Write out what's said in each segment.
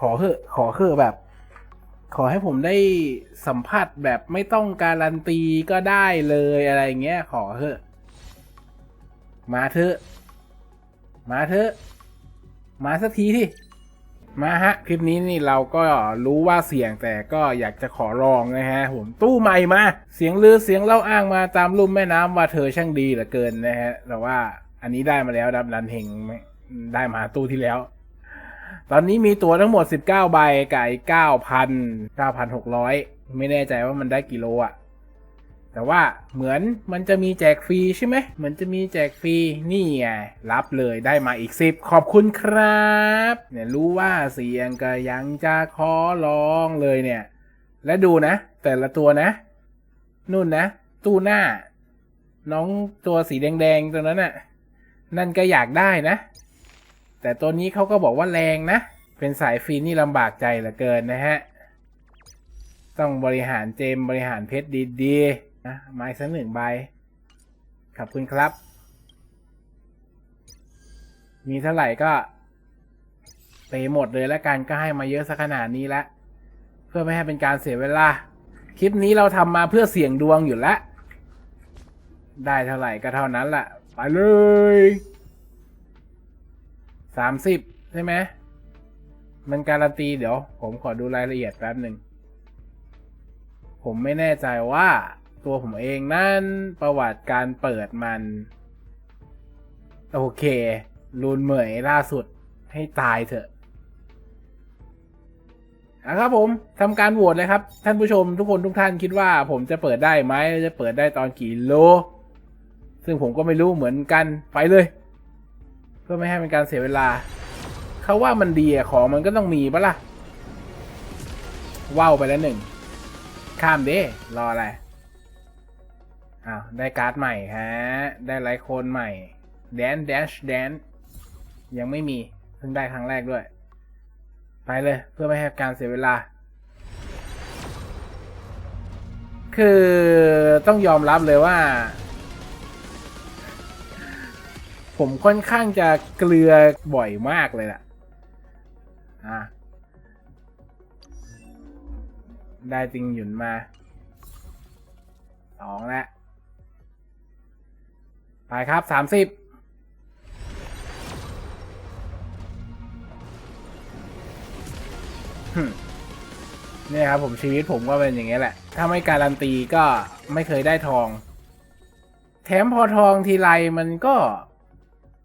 ขอเถอะขอเถอะแบบ ขอให้ผมได้สัมผัสแบบไม่ต้องการันตีก็ได้เลยอะไรเงี้ย ขอเถอะ มาเถอะ มาเถอะ มาสักทีที่มาฮะ คลิปนี้นี่เราก็รู้ว่าเสียงแต่ก็อยากจะขอลองนะฮะ ผมตู้ใหม่มา เสียงลือเสียงเล่าอ้างมาตามลุ่มแม่น้ำว่าเธอช่างดีเหลือเกินนะฮะ แต่ว่าอันนี้ได้มาแล้วดับรันเฮงได้มาตู้ที่แล้ว ตอนนี้มีตัวทั้งหมด 19 ใบไก่9,000 9,600 ไม่แน่ใจว่ามันได้กี่โลอะแต่ว่าเหมือนมันจะมีแจกฟรีใช่ไหมเหมือนจะมีแจกฟรีนี่ไงรับเลยได้มาอีก 10 ขอบคุณครับ เนี่ยรู้ว่าเสียงก็ยังจะขอร้องเลยเนี่ย และดูนะ แต่ละตัวนะ นู่นนะ ตู้หน้า น้องตัวสีแดงๆตัวนั้นน่ะ นั่นก็อยากได้นะ แต่ตัวนี้เขาก็บอกว่าแรงนะ เป็นสายฟรีนี่ลำบากใจเหลือเกินนะฮะ ต้องบริหารเจมบริหารเพชรดีๆนะไม้สักหนึ่งใบ ขอบคุณครับ มีเท่าไหร่ก็ไปหมดเลยแล้วกันก็ให้มาเยอะสักขนาดนี้แล้วเพื่อไม่ให้เป็นการเสียเวลา คลิปนี้เราทำมาเพื่อเสี่ยงดวงอยู่แล้ว ได้เท่าไหร่ก็เท่านั้นแหละไปเลย สามสิบใช่ไหมมันการันตีเดี๋ยว ผมขอดูรายละเอียดแป๊บหนึ่ง ผมไม่แน่ใจว่าตัวผมเองนั่นประวัติการเปิดมัน โอเครูนเหมยล่าสุดให้ตายเถอะนะครับผมทำการโหวตเลยครับ ท่านผู้ชมทุกคนทุกท่านคิดว่าผมจะเปิดได้ไหมจะเปิดได้ตอนกี่โล ซึ่งผมก็ไม่รู้เหมือนกันไปเลย พื่อไม่ให้เป็นการเสียเวลา เขาว่ามันดีอะของมันก็ต้องมีปะล่ะว้าวไปแล้วหนึ่ง ข้ามเด้รออะไร อ้าว ได้การ์ดใหม่ฮะ ได้ไลค์โคนใหม่ แดนแดชแดนยังไม่มีเพิ่งได้ครั้งแรกด้วย ไปเลยเพื่อไม่ให้การเสียเวลา คือต้องยอมรับเลยว่า ผมค่อนข้างจะเกลือบ่อยมากเลยล่ะอะได้จริงหยุนมาสองแล้วไปครับสามสิบนี่ครับผมชีวิตผมก็เป็นอย่างนี้แหละ ถ้าไม่การันตีก็ไม่เคยได้ทอง แถมพอทองทีไรมันก็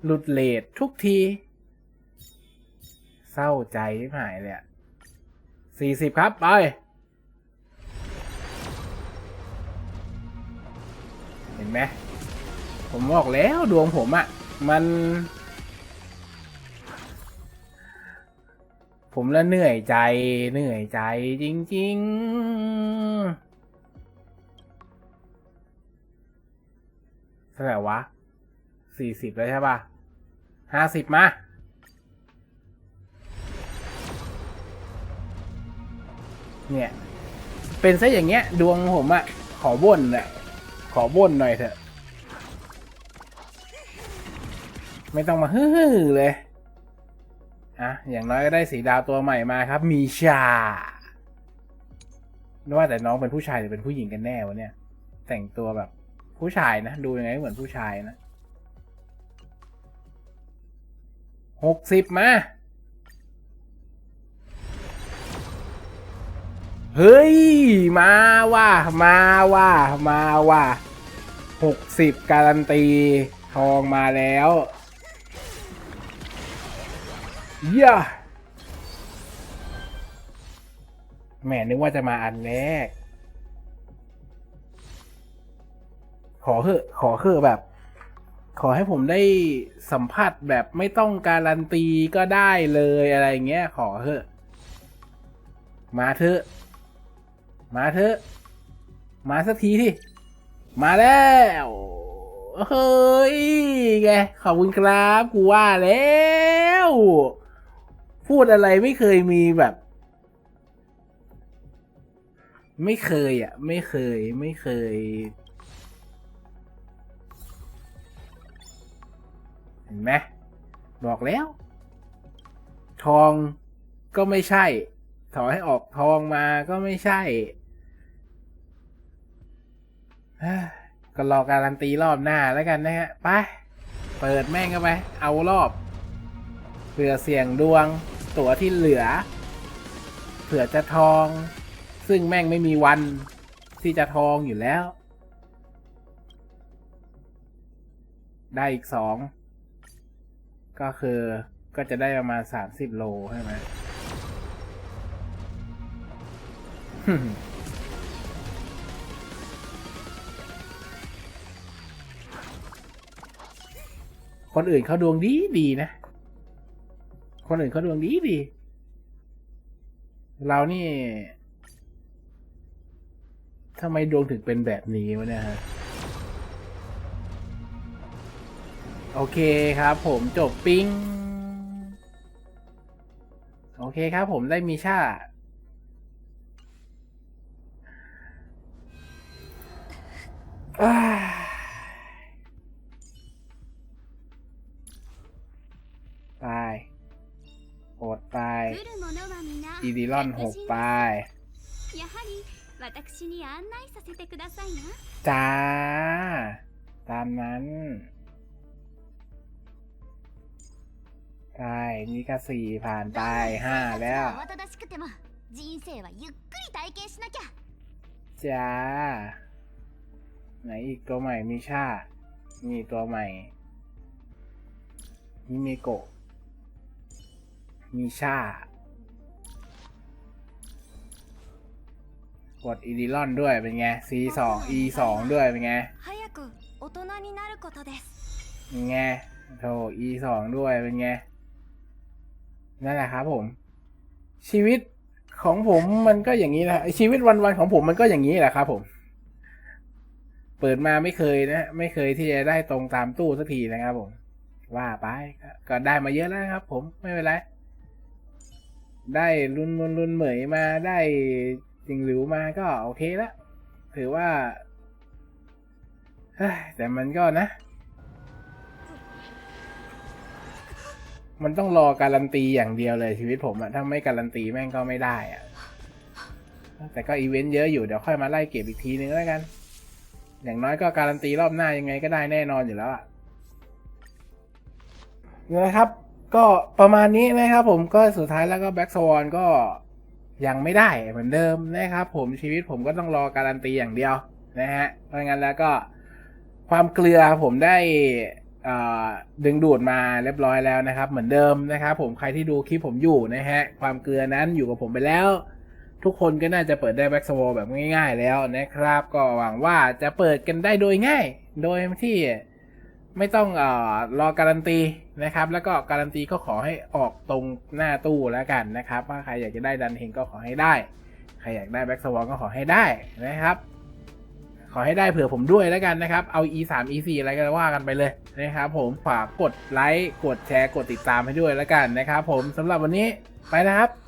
หลุดเลททุกที เศร้าใจหายเลยอะสี่สิบครับ ไป เห็นไหม ผมบอกแล้วดวงผมอะ่ะมัน ผมละเหนื่อยใจ เหนื่อยใจจริง ๆเท่าไหร่วะสี่สิบแล้วใช่ป่ะ ห้าสิบมาเนี่ย เป็นซะอย่างเงี้ย ดวงผมอะขอบ่นอะขอบ่นหน่อยเถอะ ไม่ต้องมาฮือเลยอะอย่างน้อยก็ได้สีดาวตัวใหม่มาครับ มีชาไม่ว่าแต่น้องเป็นผู้ชายหรือเป็นผู้หญิงกันแน่วะเนี่ย แต่งตัวแบบผู้ชายนะ ดูยังไงเหมือนผู้ชายนะ หกสิบมา เฮ้ย มาว่ามาว่ามาว่าหกสิบการันตี ทองมาแล้วเย่าแหมนึกว่าจะมาอันแรก ขอเถอะขอเถอะแบบ ขอให้ผมได้สัมผัสแบบไม่ต้องการันตีก็ได้เลยอะไรเงี้ย ขอเถอะ มาเถอะ มาเถอะ มาสักทีที่มาแล้วเฮ้ยไงขอบคุณครับ กูว่าแล้ว พูดอะไรไม่เคยมีแบบ ไม่เคยอะ ไม่เคย ไม่เคย ไหมบอกแล้ว ทองก็ไม่ใช่ ถอให้ออกทองมาก็ไม่ใช่ก็รอการันตีรอบหน้าแล้วกันนะฮะ ไป เปิดแม่งเข้าไป เอารอบ เผื่อเสี่ยงดวง ตั๋วที่เหลือ เผื่อจะทอง ซึ่งแม่งไม่มีวันที่จะทองอยู่แล้ว ได้อีกสอง ก็คือก็จะได้ประมาณสามสิบโลใช่ไหมคนอื่นเขาดวงดีดีนะ คนอื่นเขาดวงดีดี เรานี่ทำไมดวงถึงเป็นแบบนี้วะเนี่ยฮะ โอเคครับผมจบปิ้ง โอเคครับผมได้มีชาตายอดตายอีดิลอนหกตายจ้า ตามนั้น ใช่นี่ก็สี่ผ่านไปห้าแล้วจ้าไหนอีกตัวใหม่มิชามีตัวใหม่มิเมโกะมิชากดอีดิลอนด้วยเป็นไง C 2 E 2ด้วยเป็นไงเป็นไงโถ E 2ด้วยเป็นไง นั่นแหละครับผม ชีวิตของผมมันก็อย่างนี้แหละชีวิตวันๆของผมมันก็อย่างนี้แหละครับผม เปิดมาไม่เคยนะ ไม่เคยที่จะได้ตรงตามตู้สักทีนะครับผม ว่าไปก็ได้มาเยอะแล้วครับ ผมไม่เป็นไรได้รุนรุนรุนเหมยมาได้จิงหลิวมาก็โอเคแล้วถือว่าแต่มันก็นะ มันต้องรอการันตีอย่างเดียวเลยชีวิตผมอะถ้าไม่การันตีแม่งก็ไม่ได้อะแต่ก็อีเวนต์เยอะอยู่เดี๋ยวค่อยมาไล่เก็บอีกทีนึงแล้วกัน อย่างน้อยก็การันตีรอบหน้ายังไงก็ได้แน่นอนอยู่แล้วอะนะครับ ก็ประมาณนี้นะครับผมก็สุดท้ายแล้วก็แบ็กสวอนก็ยังไม่ได้เหมือนเดิมนะครับ ผมชีวิตผมก็ต้องรอการันตีอย่างเดียวนะฮะเพราะงั้นแล้วก็ความเกลือผมได้ ดึงดูดมาเรียบร้อยแล้วนะครับ เหมือนเดิมนะครับผมใครที่ดูคลิปผมอยู่นะฮะความเกลือนั้นอยู่กับผมไปแล้ว ทุกคนก็น่าจะเปิดได้แบ็กสวอแบบง่าย ๆ แล้วนะครับ ก็หวังว่าจะเปิดกันได้โดยง่าย โดยที่ไม่ต้องอรอการันตีนะครับ แล้วก็การันตีก็ขอให้ออกตรงหน้าตู้แล้วกันนะครับว่าใครอยากจะได้ดันเฮงก็ขอให้ได้ ใครอยากได้แบ็กสวอก็ขอให้ได้นะครับ ขอให้ได้เผื่อผมด้วยแล้วกันนะครับ เอา e 3 e 4อะไรก็ว่ากันไปเลยนะครับผมฝากกดไลค์กดแชร์กดติดตามให้ด้วยแล้วกันนะครับผมสำหรับวันนี้ไปนะครับ